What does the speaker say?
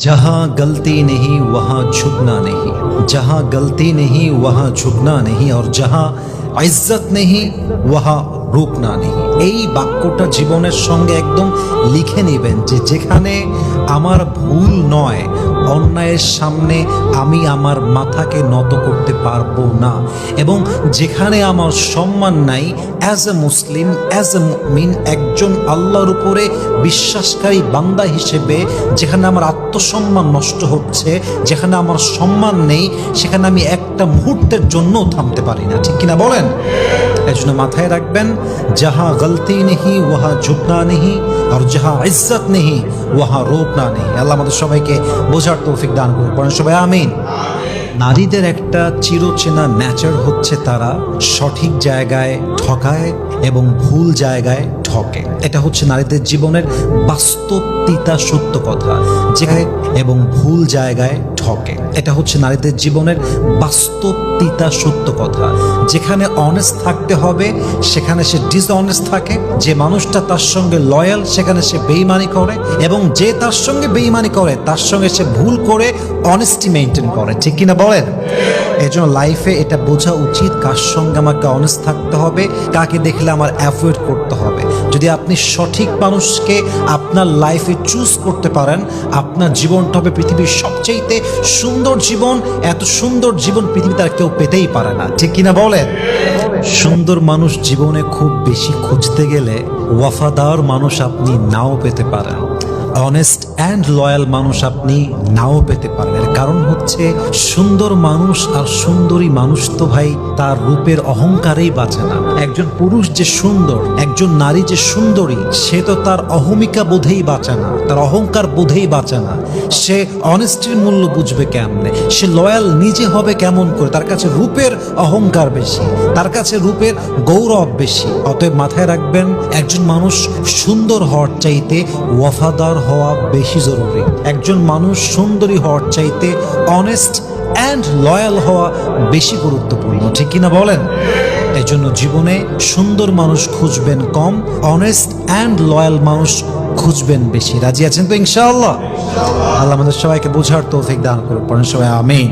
जहाँ गलती नहीं, वहाँ झुकना नहीं। जहाँ गलती नहीं, वहाँ झुकना नहीं। और जहाँ इज़्ज़त नहीं, वहाँ रुकना नहीं। এই বাক্যটা জীবনের সঙ্গে একদম লিখে নেবেন যে যেখানে আমার ভুল নয়, অন্যায়ের সামনে আমি আমার মাথাকে নত করতে পারব না। এবং যেখানে আমার সম্মান নাই as a Muslim as a মিন একজন আল্লাহর উপরে বিশ্বাসকারী বান্দা হিসেবে যেখানে আমার আত্মসম্মান নষ্ট হচ্ছে, যেখানে আমার সম্মান নেই, সেখানে আমি একটা মুহূর্তের জন্য থামতে পারি না। ঠিক কিনা বলেন? এই জন্য মাথায় রাখবেন, যাহা গলতি নেহি ওহা ঝুঁকনা নেহি আর যাহা ইজ্জত নেহি ওহা রোকনা নেহি আল্লাহ আমাদের সবাইকে বোঝার তৌফিক দান করুন পড়েন সবাই আমিন নারীদের একটা চিরচেনা ন্যাচার হচ্ছে তারা সঠিক জায়গায় ঠকায় এবং ভুল জায়গায় ঠকে। এটা হচ্ছে নারীদের জীবনের বাস্তব তিতা সত্য কথা। যেখানে এবং ভুল জায়গায় ঠকে এটা হচ্ছে নারীদের জীবনের বাস্তব তিতা সত্য কথা। যেখানে অনেস্ট থাকতে হবে, সেখানে সে ডিসঅনেস্ট থাকে। যে মানুষটা তার সঙ্গে লয়াল সেখানে সে বেইমানি করে। এবং যে তার সঙ্গে বেইমানি করে, তার সঙ্গে সে ভুল করে অনেস্টি মেনটেন করে। ঠিক কিনা বলেন? এই জন্য লাইফে এটা বোঝা উচিত কার সঙ্গে আমাকে অনেস্ট থাকতে হবে, কাকে দেখলে আমার অ্যাভয়েড করতে হবে। যদি আপনি সঠিক মানুষকে আপনার লাইফে চুজ করতে পারেন, আপনার জীবনটা হবে পৃথিবীর সবচাইতে সুন্দর জীবন, এত সুন্দর জীবন পৃথিবীতে আর কেউ পেতেই পারে না। ঠিক কিনা বলেন? সুন্দর মানুষ জীবনে খুব বেশি খুঁজতে গেলে, ওয়াফাদার মানুষ আপনি নাও পেতে পারেন। অনেস্ট অ্যান্ড লয়াল মানুষ আপনি নাও পেতে পারেন। এর কারণ হচ্ছে সুন্দর মানুষ আর সুন্দরী মানুষ তো ভাই তার রূপের অহংকারেই বাঁচে না। একজন পুরুষ যে সুন্দর, একজন নারী যে সুন্দরী, সে তো তার অহমিকা বোধেই বাঁচে না, তার অহংকার বোধেই বাঁচে না। সে অনেস্টির মূল্য বুঝবে কেমনে? সে লয়াল নিজে হবে কেমন করে? তার কাছে রূপের অহংকার বেশি, তার কাছে রূপের গৌরব বেশি। অতএব মাথায় রাখবেন, একজন মানুষ সুন্দর হওয়ার চাইতে ওয়াফাদার হওয়া বেশি জরুরি। একজন মানুষ সুন্দরী হওয়ার চাইতে অনেস্ট অ্যান্ড লয়াল হওয়া বেশি গুরুত্বপূর্ণ, ঠিক কিনা বলেন? এই জন্য জীবনে সুন্দর মানুষ খুঁজবেন কম অনেস্ট অ্যান্ড লয়াল মানুষ খুঁজবেন বেশি। রাজি আছেন তো ইনশাআল্লাহ? আল্লাহ আমাদের সবাইকে বোঝার তৌফিক দান করুন সবাই, আমিন।